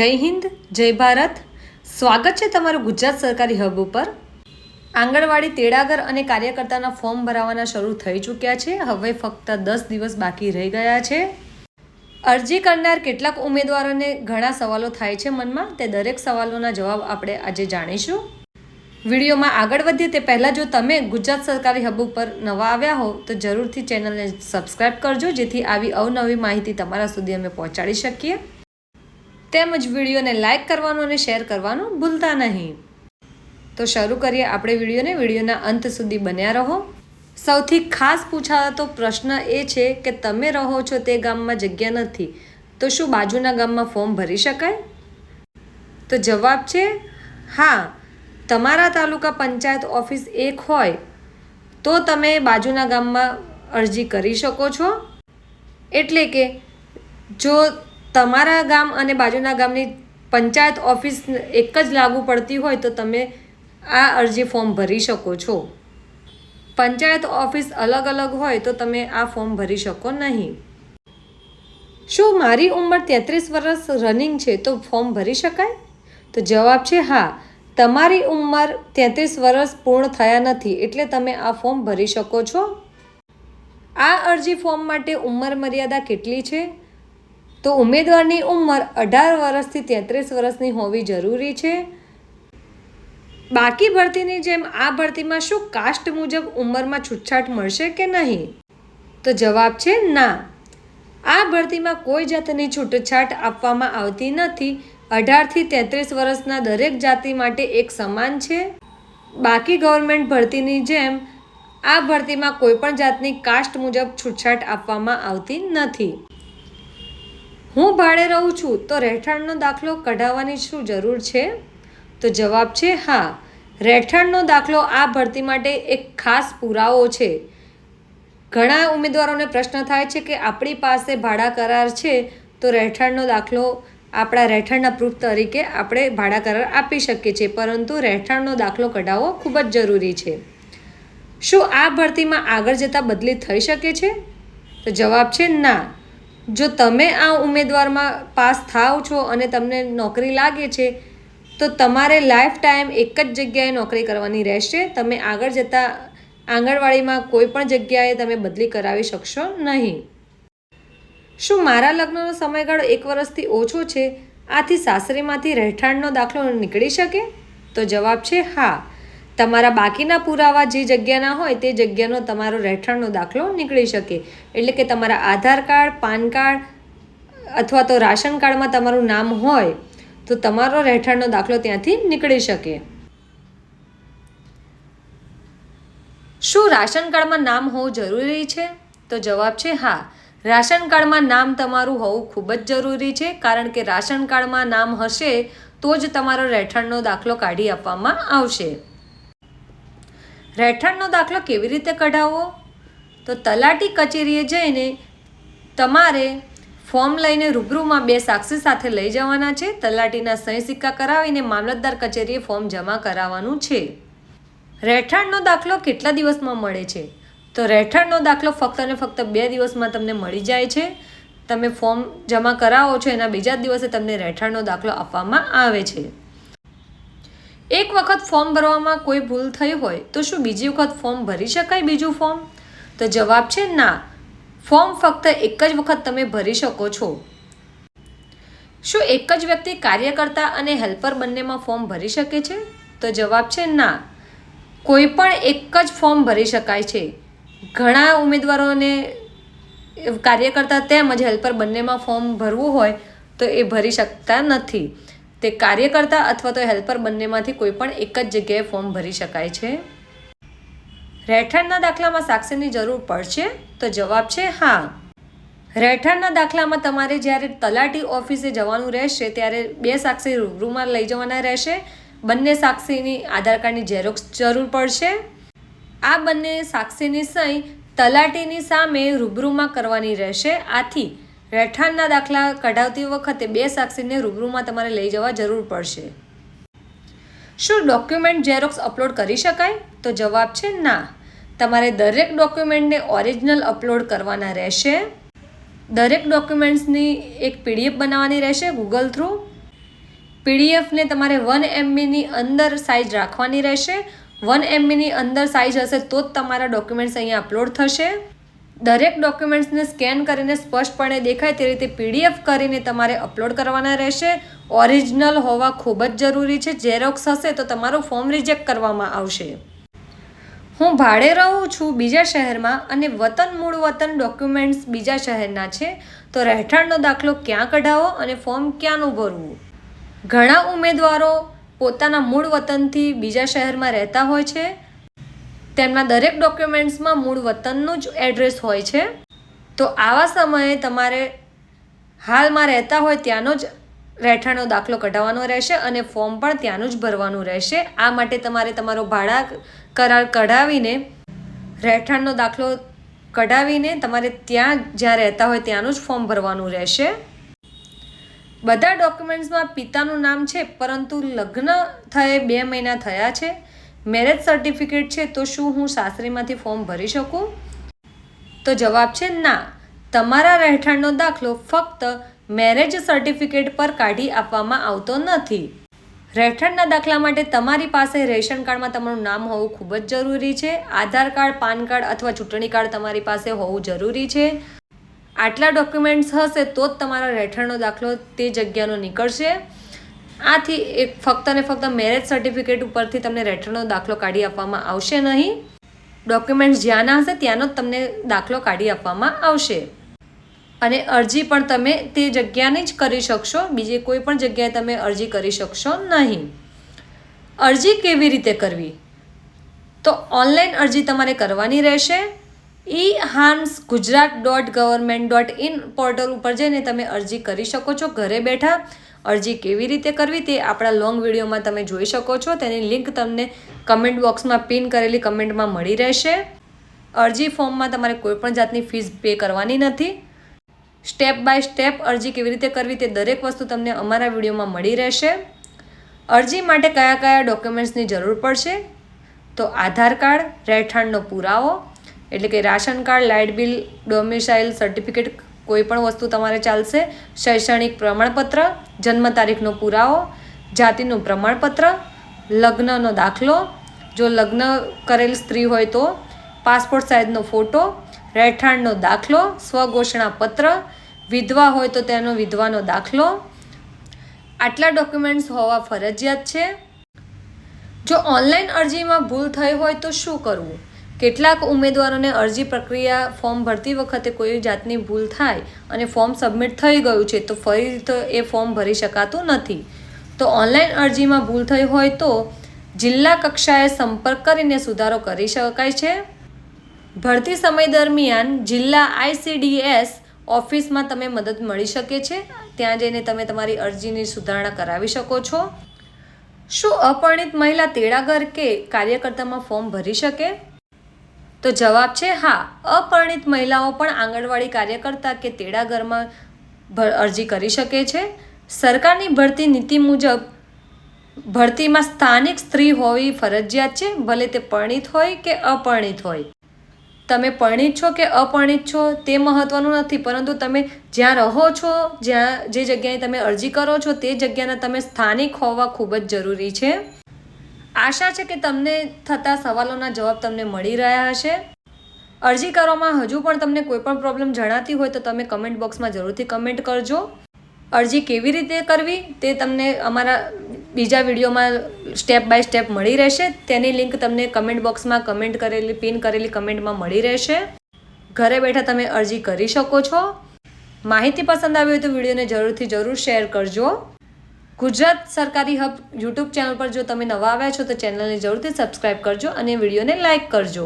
જય હિન્દ, જય ભારત. સ્વાગત છે તમારું ગુજરાત સરકારી હબ ઉપર. આંગણવાડી તેડાગર અને કાર્યકર્તાના ફોર્મ ભરાવાના શરૂ થઈ ચૂક્યા છે. હવે ફક્ત દસ દિવસ બાકી રહી ગયા છે. અરજી કરનાર કેટલાક ઉમેદવારોને ઘણા સવાલો થાય છે મનમાં. તે દરેક સવાલોના જવાબ આપણે આજે જાણીશું. વિડીયોમાં આગળ વધીએ તે પહેલાં જો તમે ગુજરાત સરકારી હબ ઉપર નવા આવ્યા હો, તો જરૂરથી ચેનલને સબસ્ક્રાઇબ કરજો, જેથી આવી અવનવી માહિતી તમારા સુધી અમે પહોંચાડી શકીએ. તેમજ વિડીયોને લાઇક કરવાનું અને શેર કરવાનું ભૂલતા નહીં. તો શરૂ કરીએ આપણે વિડીયોને. વિડીયોના અંત સુધી બન્યા રહો. સૌથી ખાસ પૂછાતો પ્રશ્ન એ છે કે તમે રહો છો તે ગામમાં જગ્યા નથી, તો શું બાજુના ગામમાં ફોર્મ ભરી શકાય? તો જવાબ છે, હા, તમારા તાલુકા પંચાયત ઓફિસ એક હોય, તો તમે બાજુના ગામમાં અરજી કરી શકો છો. એટલે કે જો તમારા ગામ અને બાજુના ગામની પંચાયત ઓફિસ એક જ લાગુ પડતી હોય તો તમે આ અરજી ફોર્મ ભરી શકો છો. પંચાયત ઓફિસ અલગ અલગ હોય તો તમે આ ફોર્મ ભરી શકો નહીં. શું મારી ઉંમર તેત્રીસ વર્ષ રનિંગ છે તો ફોર્મ ભરી શકાય? તો જવાબ છે હા. તમારી ઉંમર તેત્રીસ વર્ષ પૂર્ણ થયા નથી એટલે તમે આ ફોર્મ ભરી શકો છો. આ અરજી ફોર્મ માટે ઉંમર મર્યાદા કેટલી છે? તો ઉમેદવારની ઉંમર અઢાર વર્ષથી તેત્રીસ વર્ષની હોવી જરૂરી છે. બાકી ભરતીની જેમ આ ભરતીમાં શું કાસ્ટ મુજબ ઉંમરમાં છૂટછાટ મળશે કે નહીં? તો જવાબ છે ના. આ ભરતીમાં કોઈ જાતની છૂટછાટ આપવામાં આવતી નથી. અઢારથી તેત્રીસ વર્ષના દરેક જાતિ માટે એક સમાન છે. બાકી ગવર્મેન્ટ ભરતીની જેમ આ ભરતીમાં કોઈપણ જાતની કાસ્ટ મુજબ છૂટછાટ આપવામાં આવતી નથી. હું ભાડે રહું છું, તો રહેઠાણનો દાખલો કઢાવવાની શું જરૂર છે? તો જવાબ છે, હા. રહેઠાણનો દાખલો આ ભરતી માટે એક ખાસ પુરાવો છે. ઘણા ઉમેદવારોને પ્રશ્ન થાય છે કે આપણી પાસે ભાડા કરાર છે, તો રહેઠાણનો દાખલો આપણા રહેઠાણના પ્રૂફ તરીકે આપણે ભાડા કરાર આપી શકીએ છીએ, પરંતુ રહેઠાણનો દાખલો કઢાવવો ખૂબ જ જરૂરી છે. શું આ ભરતીમાં આગળ જતાં બદલી થઈ શકે છે? તો જવાબ છે, ના. જો તમે આ ઉમેદવારમાં પાસ થાવ છો અને તમને નોકરી લાગે છે, તો તમારે લાઈફ ટાઈમ એક જ જગ્યાએ નોકરી કરવાની રહેશે. તમે આગળ જતાં આંગણવાડીમાં કોઈ પણ જગ્યાએ તમે બદલી કરાવી શકશો નહીં. શું મારા લગ્નનો સમયગાળો એક વર્ષથી ઓછો છે? આથી સાસરીમાંથી રહેઠાણનો દાખલો નીકળી શકે? તો જવાબ છે હા. તમારા બાકીના પુરાવા જે જગ્યાના હોય તે જગ્યાનો તમારો રહેઠાણનો દાખલો નીકળી શકે. એટલે કે તમારા આધાર કાર્ડ, પાન કાર્ડ અથવા તો રાશન કાર્ડમાં તમારું નામ હોય તો તમારો રહેઠાણનો દાખલો ત્યાંથી નીકળી શકે. શું રાશન કાર્ડમાં નામ હોવું જરૂરી છે? તો જવાબ છે હા. રાશન કાર્ડમાં નામ તમારું હોવું ખૂબ જ જરૂરી છે કારણ કે રાશન કાર્ડમાં નામ હશે તો જ તમારો રહેઠાણનો દાખલો કાઢી આપવામાં આવશે. રહેઠાણનો દાખલો કેવી રીતે કઢાવવો? તો તલાટી કચેરીએ જઈને તમારે ફોર્મ લઈને રૂબરૂમાં બે સાક્ષી સાથે લઈ જવાના છે. તલાટીના સહી સિક્કા કરાવીને મામલતદાર કચેરીએ ફોર્મ જમા કરાવવાનું છે. રહેઠાણનો દાખલો કેટલા દિવસમાં મળે છે? તો રહેઠાણનો દાખલો ફક્ત અને ફક્ત બે દિવસમાં તમને મળી જાય છે. તમે ફોર્મ જમા કરાવો છો એના બીજા દિવસે તમને રહેઠાણનો દાખલો આપવામાં આવે છે. એક વખત ફોર્મ ભરવામાં કોઈ ભૂલ થઈ હોય તો શું બીજી વખત ફોર્મ ભરી શકાય બીજું ફોર્મ? તો જવાબ છે ના. ફોર્મ ફક્ત એક જ વખત તમે ભરી શકો છો. શું એક જ વ્યક્તિ કાર્યકર્તા અને હેલ્પર બંનેમાં ફોર્મ ભરી શકે છે? તો જવાબ છે ના. કોઈ પણ એક જ ફોર્મ ભરી શકાય છે. ઘણા ઉમેદવારોને કાર્યકર્તા તેમજ હેલ્પર બંનેમાં ફોર્મ ભરવું હોય તો એ ભરી શકતા નથી. તે કાર્યકર્તા અથવા તો હેલ્પર બંનેમાંથી કોઈ પણ એક જ જગ્યાએ ફોર્મ ભરી શકાય છે? રહેઠાણના દાખલામાં સાક્ષીની જરૂર પડશે? તો જવાબ છે હા. રહેઠાણના દાખલામાં તમારે જ્યારે તલાટી ઓફિસે જવાનું રહેશે, ત્યારે બે સાક્ષી રૂબરૂમાં લઈ જવાના રહેશે. બંને સાક્ષીની આધાર કાર્ડની ઝેરોક્ષ જરૂર પડશે. આ બંને સાક્ષીની સહી તલાટીની સામે રૂબરૂમાં કરવાની રહેશે. આથી રહેઠાણના દાખલા કઢાવતી વખતે બે સાક્ષીને રૂબરૂમાં તમારે લઈ જવા જરૂર પડશે. શું ડોક્યુમેન્ટ ઝેરોક્સ અપલોડ કરી શકાય? તો જવાબ છે ના. તમારે દરેક ડોક્યુમેન્ટને ઓરિજિનલ અપલોડ કરવાના રહેશે. દરેક ડોક્યુમેન્ટ્સની એક પીડીએફ બનાવવાની રહેશે ગૂગલ થ્રુ. પીડીએફને તમારે વન એમબીની અંદર સાઇઝ રાખવાની રહેશે. વન એમબીની અંદર સાઇઝ હશે તો જ તમારા ડોક્યુમેન્ટ્સ અહીંયા અપલોડ થશે. દરેક ડોક્યુમેન્ટ્સને સ્કેન કરીને સ્પષ્ટપણે દેખાય તે રીતે પીડીએફ કરીને તમારે અપલોડ કરવાના રહેશે. ઓરિજિનલ હોવા ખૂબ જ જરૂરી છે. ઝેરોક્સ હશે તો તમારું ફોર્મ રિજેક્ટ કરવામાં આવશે. હું ભાડે રહું છું બીજા શહેરમાં અને વતન મૂળ વતન ડોક્યુમેન્ટ્સ બીજા શહેરના છે. તો રહેઠાણનો દાખલો ક્યાં કઢાવો અને ફોર્મ ક્યાંનું ભરવું ઘણા ઉમેદવારો પોતાના મૂળ વતનથી બીજા શહેરમાં રહેતા હોય છે. તેમના દરેક ડોક્યુમેન્ટ્સમાં મૂળ વતનનું જ એડ્રેસ હોય છે. તો આવા સમયે તમારે હાલમાં રહેતા હોય ત્યાંનો જ રહેઠાણનો દાખલો કઢાવવાનો રહેશે અને ફોર્મ પણ ત્યાંનું જ ભરવાનું રહેશે. આ માટે તમારે તમારો ભાડા કરાર કઢાવીને રહેઠાણનો દાખલો કઢાવીને તમારે ત્યાં જ્યાં રહેતા હોય ત્યાંનું જ ફોર્મ ભરવાનું રહેશે. બધા ડોક્યુમેન્ટ્સમાં પિતાનું નામ છે, પરંતુ લગ્ન થયે બે મહિના થયા છે. મેરેજ સર્ટિફિકેટ છે તો શું હું સાસરીમાંથી ફોર્મ ભરી શકું? તો જવાબ છે ના. તમારા રહેઠાણનો દાખલો ફક્ત મેરેજ સર્ટિફિકેટ પર કાઢી આપવામાં આવતો નથી. રહેઠાણના દાખલા માટે તમારી પાસે રેશન કાર્ડમાં તમારું નામ હોવું ખૂબ જ જરૂરી છે. આધાર કાર્ડ, પાન કાર્ડ અથવા ચૂંટણી કાર્ડ તમારી પાસે હોવું જરૂરી છે. આટલા ડોક્યુમેન્ટ્સ હશે તો જ તમારા રહેઠાણનો દાખલો તે જગ્યાનો નીકળશે. આથી એક ફક્ત ને ફક્ત મેરેજ સર્ટિફિકેટ ઉપરથી તમને રેટર્નનો દાખલો કાઢી આપવામાં આવશે નહીં. ડોક્યુમેન્ટ્સ જ્યાંના હશે ત્યાંનો જ તમને દાખલો કાઢી આપવામાં આવશે. અને અરજી પણ તમે તે જગ્યાની જ કરી શકશો, બીજી કોઈ પણ જગ્યાએ તમે અરજી કરી શકશો નહીં. અરજી કેવી રીતે કરવી? તો ઓનલાઈન અરજી તમારે કરવાની રહેશે. E Hans Gujarat dot government dot in portal ઉપર જઈને તમે અરજી કરી શકો છો, ઘરે બેઠા. અરજી કેવી રીતે કરવી તે આપણા લોંગ વિડીયોમાં તમે જોઈ શકો છો. તેની લિંક તમને કમેન્ટ બોક્સમાં પિન કરેલી કમેન્ટમાં મળી રહેશે. અરજી ફોર્મમાં તમારે કોઈપણ જાતની ફીસ પે કરવાની નથી. સ્ટેપ બાય સ્ટેપ અરજી કેવી રીતે કરવી તે દરેક વસ્તુ તમને અમારા વિડીયોમાં મળી રહેશે. અરજી માટે કયા કયા ડોક્યુમેન્ટ્સની જરૂર પડશે? તો આધાર કાર્ડ, રહેઠાણનો પુરાવો, એટલે કે ration card light bill domicile certificate કોઈ પણ વસ્તુ તમારે ચાલશે, શૈક્ષણિક પ્રમાણપત્ર, જન્મ તારીખનો પુરાવો, જાતિનું પ્રમાણપત્ર, લગ્નનો દાખલો. જો લગ્ન કરેલ સ્ત્રી હોય તો પાસપોર્ટ સાઇઝનો ફોટો, રહેઠાણનો દાખલો, સ્વઘોષણા પત્ર, વિધવા હોય તો તેનો વિધવાનો દાખલો. આટલા ડોક્યુમેન્ટ્સ હોવા ફરજિયાત છે. જો ઓનલાઈન અરજીમાં ભૂલ થઈ હોય તો શું કરવું? કેટલાક ઉમેદવારોને અરજી પ્રક્રિયા ફોર્મ ભરતી વખતે કોઈ જાતની ભૂલ થાય અને ફોર્મ સબમિટ થઈ ગયું છે, તો ફરી તો એ ફોર્મ ભરી શકાતું નથી. તો ઓનલાઈન અરજીમાં ભૂલ થઈ હોય તો જિલ્લા કક્ષાએ સંપર્ક કરીને સુધારો કરી શકાય છે. ભરતી સમય દરમિયાન જિલ્લા આઈસીડીએસ ઓફિસમાં તમે મદદ મળી શકે છે. ત્યાં જઈને તમે તમારી અરજીની સુધારણા કરાવી શકો છો. શું અપરિણિત મહિલા તેડાગર કે કાર્યકર્તામાં ફોર્મ ભરી શકે? તો જવાબ છે હા. અપરિણિત મહિલાઓ પણ આંગણવાડી કાર્યકર્તા કે તેડાગરમાં ઘરમાં અરજી કરી શકે છે. સરકારની ભરતી નીતિ મુજબ ભરતીમાં સ્થાનિક સ્ત્રી હોવી ફરજિયાત છે, ભલે તે પરિણિત હોય કે અપરિણિત હોય. તમે પરિણિત છો કે અપરણિત છો તે મહત્ત્વનું નથી, પરંતુ તમે જ્યાં રહો છો, જ્યાં જે જગ્યાએ તમે અરજી કરો છો તે જગ્યાના તમે સ્થાનિક હોવા ખૂબ જ જરૂરી છે. આશા છે કે તમને થતા સવાલોના જવાબ તમને મળી રહ્યા હશે. અરજી કરવામાં હજુ પણ તમને કોઈ પણ પ્રોબ્લેમ જણાતી હોય તો તમે કમેન્ટ બોક્સમાં જરૂરથી કમેન્ટ કરજો. અરજી કેવી રીતે કરવી તે તમને અમારા બીજા વિડીયોમાં સ્ટેપ બાય સ્ટેપ મળી રહેશે. તેની લિંક તમને કમેન્ટ બોક્સમાં કમેન્ટ કરેલી પિન કરેલી કમેન્ટમાં મળી રહેશે. ઘરે બેઠા તમે અરજી કરી શકો છો. માહિતી પસંદ આવી હોય તો વિડીયોને જરૂરથી જરૂર શેર કરજો. ગુજરાત સરકારી હબ યુટ્યુબ ચેનલ પર જો તમે નવા આવ્યા છો તો ચેનલને જરૂરથી સબસ્ક્રાઈબ કરજો અને વિડીયોને લાઇક કરજો.